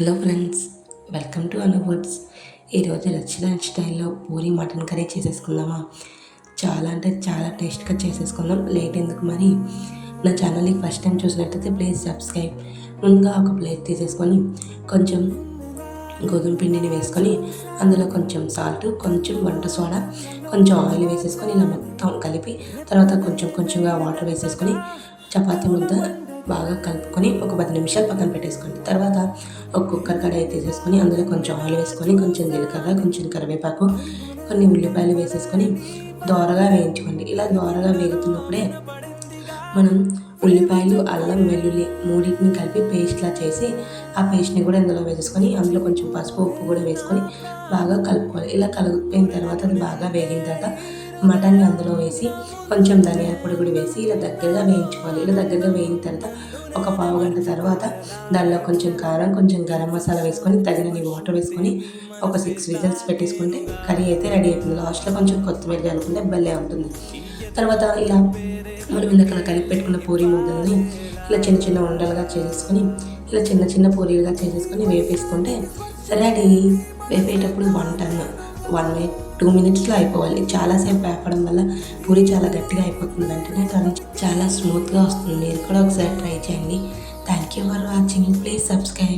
Hello friends welcome to అనువర్డ్స్ ఈరోజు restaurant స్టైల్లో పూరి మటన్ కర్రీ చేసేసుకుందామా? చాలా అంటే చాలా టేస్ట్గా చేసేసుకుందాం. లేట్ ఎందుకు మరి? నా ఛానల్ని ఫస్ట్ టైం చూసినట్టయితే ప్లీజ్ సబ్స్క్రైబ్. ముందుగా ఒక ప్లేట్ తీసేసుకొని కొంచెం గోధుమ పిండిని వేసుకొని అందులో కొంచెం సాల్ట్ కొంచెం వంట సోడా కొంచెం ఆయిల్ వేసేసుకొని ఇలా మొత్తం కలిపి తర్వాత కొంచెం కొంచెంగా వాటర్ వేసేసుకొని చపాతీ ముద్ద బాగా కలుపుకొని ఒక పది నిమిషాలు పక్కన పెట్టేసుకోండి. తర్వాత ఒక కుక్కర్ కడాయి తీసేసుకొని అందులో కొంచెం ఆయిల్ వేసుకొని కొంచెం జీలకర్ర కొంచెం కరివేపాకు కొన్ని ఉల్లిపాయలు వేసేసుకొని దోరగా వేయించుకోండి. ఇలా దోరగా వేగుతున్నప్పుడే మనం ఉల్లిపాయలు అల్లం వెల్లుల్లి మూడింటిని కలిపి పేస్ట్లా చేసి ఆ పేస్ట్ని కూడా ఇందులో వేసేసుకొని అందులో కొంచెం పసుపు ఉప్పు కూడా వేసుకొని బాగా కలుపుకోవాలి. ఇలా కలిపిన తర్వాత అది బాగా వేగిన తర్వాత మటన్ని అందులో వేసి కొంచెం ధనియాల పొడి కూడా వేసి ఇలా దగ్గరగా వేయించుకోవాలి. ఇలా దగ్గరగా వేయిన తర్వాత ఒక పావు గంట తర్వాత దానిలో కొంచెం కారం కొంచెం గరం మసాలా వేసుకొని తగినన్ని వాటర్ వేసుకొని ఒక సిక్స్ విజిల్స్ పెట్టేసుకుంటే కర్రీ అయితే రెడీ అవుతుంది. లాస్ట్లో కొంచెం కొత్తిమీర చల్లుకుంటే భలే ఉంటుంది. తర్వాత ఇలా మనం ఇందాక కలిపి పెట్టుకున్న పూరి ముద్దల్ని ఇలా చిన్న చిన్న ఉండలుగా చేసేసుకొని ఇలా చిన్న చిన్న పూరీలుగా చేసేసుకొని వేపేసుకుంటే రెడీ. వేపేటప్పుడు వన్ టన్ వన్ మినిట్ టూ మినిట్స్లో అయిపోవాలి. చాలాసేపు వేపడం వల్ల పూరి చాలా గట్టిగా అయిపోతుంది అంటేనే కానీ చాలా స్మూత్గా వస్తుంది. మీరు కూడా ఒకసారి ట్రై చేయండి. Thank you for watching. Please subscribe.